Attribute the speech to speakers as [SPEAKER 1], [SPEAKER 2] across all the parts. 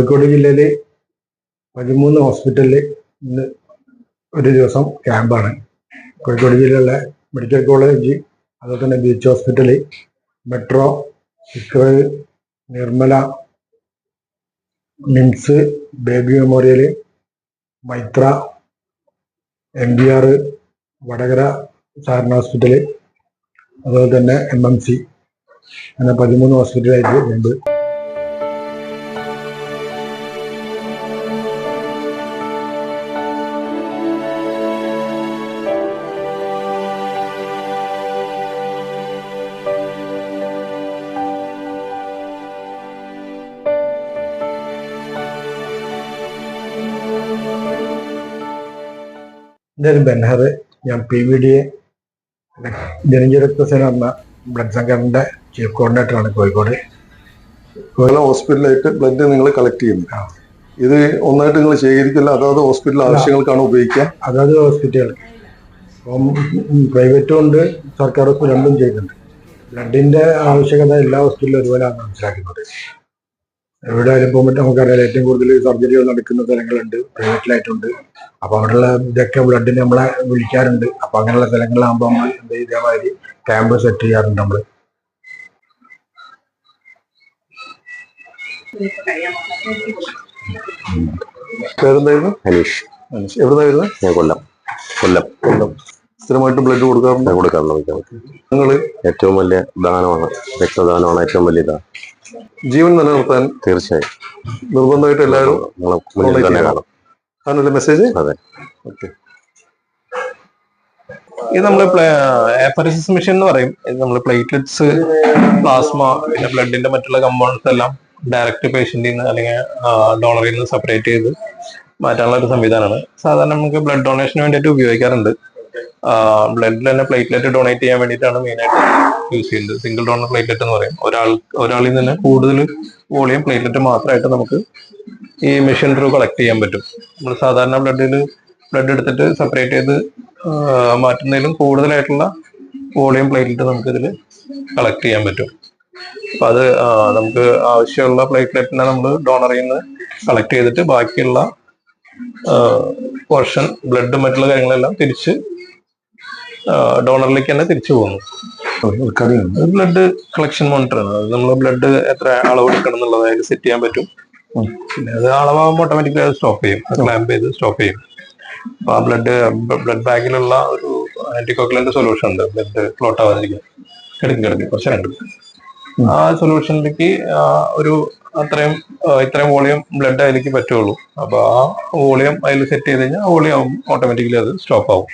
[SPEAKER 1] കോഴിക്കോട് ജില്ലയിൽ പതിമൂന്ന് ഹോസ്പിറ്റലിൽ ഇന്ന് ഒരു ദിവസം ക്യാമ്പാണ്. കോഴിക്കോട് ജില്ലയിലെ മെഡിക്കൽ കോളേജ് അതുപോലെ തന്നെ beach hospital metro Iqra Nirmala MIMS baby memorial Maithra M B R Vadakara സാറിന് ഹോസ്പിറ്റൽ അതുപോലെ തന്നെ എം എം സി. അങ്ങനെ പതിമൂന്ന് ഹോസ്പിറ്റലായിട്ട് ഉണ്ട് എന്റെ ഒരു ബെൻഹർ ഞാൻ പി വി ഡി എ എന്ന ബ്ലഡ് സംഘടനയുടെ ചീഫ് കോർഡിനേറ്ററാണ് കോഴിക്കോട്.
[SPEAKER 2] പല ഹോസ്പിറ്റലായിട്ട് ബ്ലഡ് നിങ്ങൾ കളക്ട് ചെയ്യുന്നു. ഇത് ഒന്നായിട്ട് നിങ്ങൾ ശേഖരിക്കില്ല അതാത് ഹോസ്പിറ്റൽ ആവശ്യങ്ങൾക്കാണ് ഉപയോഗിക്കുക?
[SPEAKER 1] അതാത് ഹോസ്പിറ്റലുകൾക്ക് അപ്പം പ്രൈവറ്റും ഉണ്ട് സർക്കാർ ഹോസ്പിറ്റൽ രണ്ടും ചെയ്യുന്നുണ്ട്. ബ്ലഡിന്റെ ആവശ്യകത എല്ലാ ഹോസ്പിറ്റലിലും ഒരുപോലെയാണ് മനസ്സിലാക്കുന്നത്. എവിടെയായാലും പോകുമ്പോൾ നമുക്കറിയാം ഏറ്റവും കൂടുതൽ സർജറികൾ നടക്കുന്ന സ്ഥലങ്ങളുണ്ട് പ്രൈവറ്റിലായിട്ടുണ്ട് അപ്പൊ അവിടെയുള്ള ഇതൊക്കെ ബ്ലഡിന് നമ്മളെ വിളിക്കാറുണ്ട്. അപ്പൊ അങ്ങനെയുള്ള സ്ഥലങ്ങളിലാകുമ്പോൾ നമ്മൾ ഇതേമാതിരി ക്യാമ്പ് സെറ്റ് ചെയ്യാറുണ്ട് നമ്മൾ.
[SPEAKER 2] പേരെന്തായിരുന്നു?
[SPEAKER 3] ഹനീഷ്
[SPEAKER 2] മനീഷ് എവിടുന്നാ വരുന്നത്
[SPEAKER 3] ഞാൻ കൊല്ലം. കൊല്ലം.
[SPEAKER 2] കൊല്ലം. സ്ഥിരമായിട്ട് ബ്ലഡ് കൊടുക്കാറുണ്ട്.
[SPEAKER 3] കൊടുക്കാറുണ്ട്
[SPEAKER 2] നിങ്ങൾ
[SPEAKER 3] ഏറ്റവും വലിയ ദാനമാണ് രക്തദാനമാണ് ഏറ്റവും വലിയ ഇതാണ്
[SPEAKER 2] ജീവൻ നിലനിർത്താൻ
[SPEAKER 3] തീർച്ചയായും.
[SPEAKER 2] നിർബന്ധമായിട്ട് എല്ലാവരും
[SPEAKER 3] നമ്മളെ മുന്നിൽ തന്നെ കാണും
[SPEAKER 2] അതിനുള്ള മെസ്സേജ്
[SPEAKER 3] അതെ.
[SPEAKER 2] ഓക്കെ
[SPEAKER 4] ഇത് നമ്മൾ എഫറസിസ് മെഷീൻ എന്ന് പറയും. ഇത് നമ്മൾ പ്ലേറ്റ്ലെറ്റ്സ് പ്ലാസ്മ പിന്നെ ബ്ലഡിന്റെ മറ്റുള്ള കമ്പൗണ്ട്സ് എല്ലാം ഡയറക്റ്റ് പേഷ്യന്റിൽ നിന്ന് അല്ലെങ്കിൽ ഡോണറിൽ നിന്ന് സെപ്പറേറ്റ് ചെയ്ത് മാറ്റാനുള്ള ഒരു സംവിധാനമാണ്. സാധാരണ നമുക്ക് ബ്ലഡ് ഡൊണേഷന് വേണ്ടിയിട്ട് ഉപയോഗിക്കാറുണ്ട്. ബ്ലഡിൽ തന്നെ പ്ലേറ്റ്ലെറ്റ് ഡൊണേറ്റ് ചെയ്യാൻ വേണ്ടിയിട്ടാണ് മെയിനായിട്ട് യൂസ് ചെയ്യുന്നത്. സിംഗിൾ ഡോണർ പ്ലേറ്റ്ലെറ്റ് എന്ന് പറയും. ഒരാൾ ഒരാളിൽ നിന്ന് കൂടുതൽ വോളിയം പ്ലേറ്റ്ലെറ്റ് മാത്രമായിട്ട് നമുക്ക് ഈ മെഷീൻ ത്രൂ കളക്ട് ചെയ്യാൻ പറ്റും. നമ്മൾ സാധാരണ ബ്ലഡിൽ ബ്ലഡ് എടുത്തിട്ട് സെപ്പറേറ്റ് ചെയ്ത് മാറ്റുന്നതിലും കൂടുതലായിട്ടുള്ള വോളിയം പ്ലേറ്റ്ലെറ്റ് നമുക്ക് ഇതിൽ കളക്ട് ചെയ്യാൻ പറ്റും. അപ്പൊ അത് നമുക്ക് ആവശ്യമുള്ള പ്ലേറ്റ്ലെറ്റിനെ നമ്മൾ ഡോണറിൽ നിന്ന് കളക്ട് ചെയ്തിട്ട് ബാക്കിയുള്ള പോർഷൻ ബ്ലഡ് മറ്റുള്ള കാര്യങ്ങളെല്ലാം തിരിച്ച് ഡോണറിലേക്ക് തന്നെ തിരിച്ചു പോകുന്നു. ബ്ലഡ് കളക്ഷൻ മോണിറ്റർ ആണ് അത് നമ്മൾ ബ്ലഡ് എത്ര അളവ് എടുക്കണം എന്നുള്ളത് അതിൽ സെറ്റ് ചെയ്യാൻ പറ്റും. പിന്നെ അത് അളവാകുമ്പോൾ ഓട്ടോമാറ്റിക്കലി അത് സ്റ്റോപ്പ് ചെയ്യും. ക്ലാമ്പ് ചെയ്ത് സ്റ്റോപ്പ് ചെയ്യും. അപ്പൊ ആ ബ്ലഡ് ബ്ലഡ് ബാഗിലുള്ള ഒരു ആന്റികോക്കുലന്റ് സൊല്യൂഷൻ ഉണ്ട്. ബ്ലഡ് ക്ലോട്ട് ആവാതിരിക്കാൻ. കിടക്കും കിടക്കും. കുറച്ച് രണ്ട് ആ സൊല്യൂഷനിലേക്ക് ഒരു അത്രയും ഇത്രയും വോളിയം ബ്ലഡ് അതിലേക്ക് പറ്റുള്ളൂ അപ്പൊ ആ വോളിയം അതിൽ സെറ്റ് ചെയ്ത് കഴിഞ്ഞാൽ വോളിയം ഓട്ടോമാറ്റിക്കലി അത് സ്റ്റോപ്പ് ആവും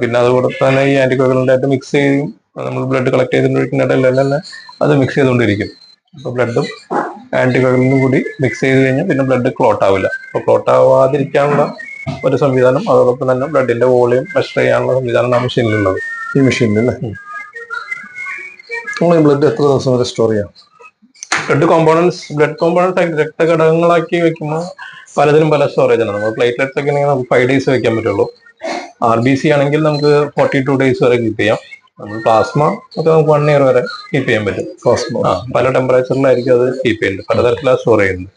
[SPEAKER 4] പിന്നെ അതുകൂടെ തന്നെ ഈ ആന്റിബയോട്ടിക് മിക്സ് ചെയ്യും നമ്മൾ ബ്ലഡ് കളക്ട് ചെയ്തിട്ടുണ്ടെങ്കിൽ തന്നെ അത് മിക്സ് ചെയ്തുകൊണ്ടിരിക്കും അപ്പൊ ബ്ലഡും ആന്റിബയോട്ടിക്കും കൂടി മിക്സ് ചെയ്ത് കഴിഞ്ഞാൽ പിന്നെ ബ്ലഡ് ക്ലോട്ട് ആവില്ല അപ്പൊ ക്ലോട്ട് ആവാതിരിക്കാനുള്ള ഒരു സംവിധാനം അതോടൊപ്പം തന്നെ ബ്ലഡിന്റെ വോളിയം മെഷർ ചെയ്യാനുള്ള സംവിധാനം ആ മെഷീനിലുള്ളത്
[SPEAKER 2] ഈ മെഷീനിൽ അല്ലേ നമ്മൾ ബ്ലഡ് എത്ര ദിവസം വരെ സ്റ്റോർ ചെയ്യാം
[SPEAKER 4] ബ്ലഡ് കോമ്പോണൻസ് ബ്ലഡ് കോമ്പോണൻസ് രക്തഘടകങ്ങളാക്കി വെക്കുമ്പോൾ പലതിനും പല സ്റ്റോറേജ് ആണ്. നമ്മൾ പ്ലേറ്റ്ലെറ്റ്സ് ഒക്കെ ആണെങ്കിൽ നമുക്ക് ഫൈവ് ഡേയ്സ് വെക്കാൻ പറ്റുള്ളൂ. ആർ ബി സി ആണെങ്കിൽ നമുക്ക് ഫോർട്ടി ടു ഡേയ്സ് വരെ കീപ്പ് ചെയ്യാം. നമ്മൾ പ്ലാസ്മ ഒക്കെ നമുക്ക് വൺ ഇയർ വരെ കീപ്പ് ചെയ്യാൻ പറ്റും.
[SPEAKER 2] പ്ലാസ്മ
[SPEAKER 4] ആ പല ടെമ്പറേച്ചറിലായിരിക്കും അത് കീപ്പ് ചെയ്യുന്നത്. പലതരത്തിലാണ് സ്റ്റോർ ചെയ്യുന്നത്.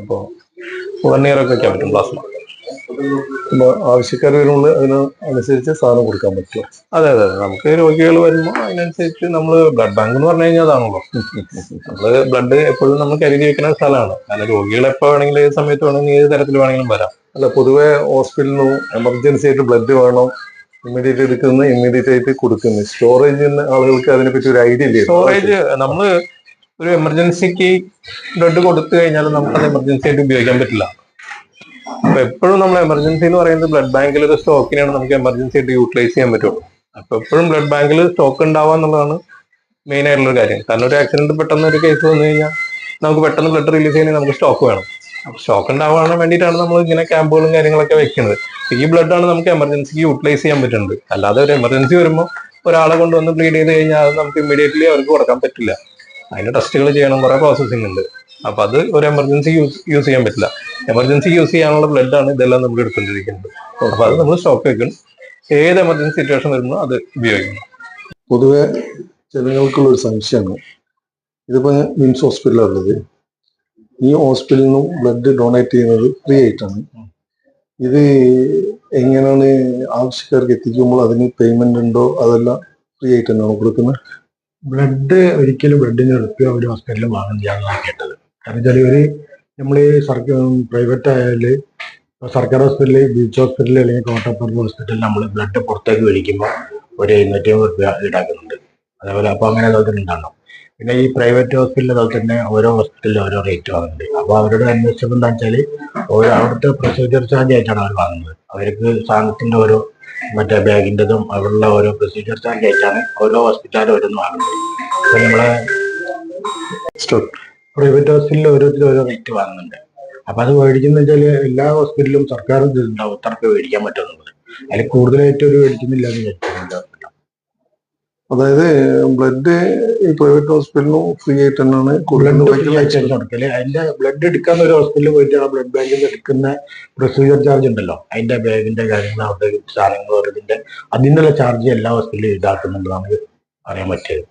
[SPEAKER 4] അപ്പോൾ വൺ ഇയർ ഒക്കെ വെക്കാൻ പറ്റും പ്ലാസ്മ
[SPEAKER 2] ആവശ്യക്കാർ വരുമ്പോൾ അതിന് അനുസരിച്ച് സാധനം കൊടുക്കാൻ പറ്റും.
[SPEAKER 4] അതെ അതെ അതെ. നമുക്ക് രോഗികൾ വരുമ്പോൾ അതിനനുസരിച്ച് നമ്മൾ ബ്ലഡ് ബാങ്ക് എന്ന് പറഞ്ഞു കഴിഞ്ഞാൽ അതാണല്ലോ. നമ്മൾ ബ്ലഡ് എപ്പോഴും നമ്മൾ കരുതി വെക്കുന്ന സ്ഥലമാണ്. കാരണം രോഗികൾ എപ്പോ വേണമെങ്കിലും ഏത് സമയത്ത് വേണമെങ്കിലും ഏത് തരത്തിൽ വേണമെങ്കിലും വരാം.
[SPEAKER 2] അല്ല പൊതുവെ ഹോസ്പിറ്റലിനും എമർജൻസി ആയിട്ട് ബ്ലഡ് വേണം. ഇമ്മീഡിയറ്റ് എടുക്കുന്ന ഇമ്മീഡിയറ്റ് ആയിട്ട് കൊടുക്കുന്നത് സ്റ്റോറേജ് ആളുകൾക്ക് അതിനെപ്പറ്റി ഒരു ഐഡിയ ഇല്ല?
[SPEAKER 4] സ്റ്റോറേജ് നമ്മൾ ഒരു എമർജൻസിക്ക് ബ്ലഡ് കൊടുത്തു കഴിഞ്ഞാൽ നമുക്ക് അത് എമർജൻസി ആയിട്ട് ഉപയോഗിക്കാൻ പറ്റില്ല. അപ്പൊ എപ്പോഴും നമ്മൾ എമർജൻസി എന്ന് പറയുന്നത് ബ്ലഡ് ബാങ്കിൽ ഒരു സ്റ്റോക്കിനെയാണ് നമുക്ക് എമർജൻസി ആയിട്ട് യൂട്ടിലൈസ് ചെയ്യാൻ പറ്റുള്ളൂ. അപ്പൊ എപ്പോഴും ബ്ലഡ് ബാങ്കിൽ സ്റ്റോക്ക് ഉണ്ടാവുക എന്നുള്ളതാണ് മെയിൻ ആയിട്ടുള്ള കാര്യം. കാരണം ഒരു ആക്സിഡന്റ് പെട്ടെന്ന് ഒരു കേസ് വന്നു കഴിഞ്ഞാൽ നമുക്ക് പെട്ടെന്ന് ബ്ലഡ് റിലീസ് ചെയ്യണമെങ്കിൽ നമുക്ക് സ്റ്റോക്ക് വേണം. സ്റ്റോക്ക് ഉണ്ടാവാൻ വേണ്ടിയിട്ടാണ് നമ്മൾ ഇങ്ങനെ ക്യാമ്പുകളും കാര്യങ്ങളൊക്കെ വെക്കുന്നത്. ഈ ബ്ലഡ് ആണ് നമുക്ക് എമർജൻസിക്ക് യൂട്ടിലൈസ് ചെയ്യാൻ പറ്റുന്നത്. അല്ലാതെ ഒരു എമർജൻസി വരുമ്പോൾ ഒരാളെ കൊണ്ടുവന്ന് ബ്ലീഡ് ചെയ്ത് കഴിഞ്ഞാൽ അത് നമുക്ക് ഇമ്മീഡിയറ്റ്ലി അവർക്ക് കൊടുക്കാൻ പറ്റില്ല. അതിന് ടെസ്റ്റുകൾ ചെയ്യണം. കുറെ പ്രോസസ്സിംഗ് ഉണ്ട്. അപ്പൊ അത് ഒരു എമർജൻസി യൂസ് യൂസ് ചെയ്യാൻ പറ്റില്ല. എമർജൻസി യൂസ് ചെയ്യാനുള്ള ബ്ലഡ് ആണ് ഇതെല്ലാം നമ്മൾ എടുത്തുകൊണ്ടിരിക്കുന്നത്. അപ്പൊ അത് നമ്മൾ സ്റ്റോക്ക് വെക്കണം. ഏത് എമർജൻസി സിറ്റുവേഷൻ വരുമ്പോൾ അത് ഉപയോഗിക്കണം.
[SPEAKER 2] പൊതുവെ ജനങ്ങൾക്കുള്ള ഒരു സംശയമാണ്. ഇതിപ്പോ മിംസ് ഹോസ്പിറ്റലാണ് ഉള്ളത്. ഈ ഹോസ്പിറ്റലിൽ നിന്നും ബ്ലഡ് ഡൊണേറ്റ് ചെയ്യുന്നത് ഫ്രീ ആയിട്ടാണ്. ഇത് എങ്ങനെയാണ് ആവശ്യക്കാർക്ക് എത്തിക്കുമ്പോൾ അതിന് പേയ്മെന്റ് ഉണ്ടോ? അതെല്ലാം ഫ്രീ ആയിട്ട് തന്നെയാണോ കൊടുക്കുന്നത്?
[SPEAKER 1] ബ്ലഡ് ഒരിക്കലും ബ്ലഡിന് എളുപ്പം ഒരു ഹോസ്പിറ്റലിൽ വാങ്ങുന്നതാണ് കേട്ടത്. കാരണം വെച്ചാൽ ഒരു നമ്മൾ സർക്കാർ പ്രൈവറ്റ് ആയാൽ സർക്കാർ ഹോസ്പിറ്റലിൽ ബീച്ച് ഹോസ്പിറ്റലിൽ അല്ലെങ്കിൽ കോട്ടപ്പുറം ഹോസ്പിറ്റലിൽ നമ്മൾ ബ്ലഡ് പുറത്തേക്ക് വലിക്കുമ്പോൾ ഒരു എഴുന്നൂറ്റി അമ്പത് രൂപ ഈടാക്കുന്നുണ്ട്. അതേപോലെ അപ്പോൾ അങ്ങനെ അതുപോലെ തന്നെ ഉണ്ടാകണം പിന്നെ ഈ പ്രൈവറ്റ് ഹോസ്പിറ്റലിൽ അതുപോലെ തന്നെ ഓരോ ഹോസ്പിറ്റലിൽ ഓരോ റേറ്റ് വാങ്ങുന്നുണ്ട്. അപ്പോൾ അവരോട് അന്വേഷിച്ചപ്പോൾ എന്താ വെച്ചാൽ ഓരോ അവിടുത്തെ പ്രൊസീജിയർ ചാർജ് ആയിട്ടാണ് അവർ വാങ്ങുന്നത്. അവർക്ക് സാധനത്തിന്റെ ഓരോ മറ്റേ ബാഗിന്റെതും അവിടെയുള്ള ഓരോ പ്രൊസീജിയർ ചാർജ് ആയിട്ടാണ് ഓരോ ഹോസ്പിറ്റലും ഓരോന്ന് വാങ്ങുന്നത്. അപ്പോൾ നമ്മളെ പ്രൈവറ്റ് ഹോസ്പിറ്റലിൽ ഓരോരുത്തരും ഓരോ റേറ്റ് വാങ്ങുന്നുണ്ട്. അപ്പൊ അത് മേടിക്കുന്ന വെച്ചാൽ എല്ലാ ഹോസ്പിറ്റലിലും സർക്കാർ ഇതുണ്ടാവും ഇത്രക്ക് മേടിക്കാൻ പറ്റുന്നുള്ളത് അതിൽ കൂടുതലായിട്ട് ഒരു മേടിക്കുന്നില്ല എന്ന് വിചാരിച്ചിട്ടുണ്ട്.
[SPEAKER 2] അതായത് ബ്ലഡ് ഈ പ്രൈവറ്റ് ഹോസ്പിറ്റലിനും ഫ്രീ ആയിട്ട് തന്നെയാണ്
[SPEAKER 1] കൊടുക്കൽ. അതിന്റെ ബ്ലഡ് എടുക്കാൻ ഒരു ഹോസ്പിറ്റലിൽ പോയിട്ട് ആ ബ്ലഡ് ബാങ്കിൽ നിന്ന് എടുക്കുന്ന പ്രൊസീജിയർ ചാർജ് ഉണ്ടല്ലോ. അതിന്റെ ബാഗിന്റെ കാര്യങ്ങൾ അവിടെ സാധനങ്ങൾ അതിന്റെ അതിനുള്ള ചാർജ് എല്ലാ ഹോസ്പിറ്റലിലും ഇതാക്കുന്നുണ്ട് നമുക്ക് അറിയാൻ പറ്റിയത്.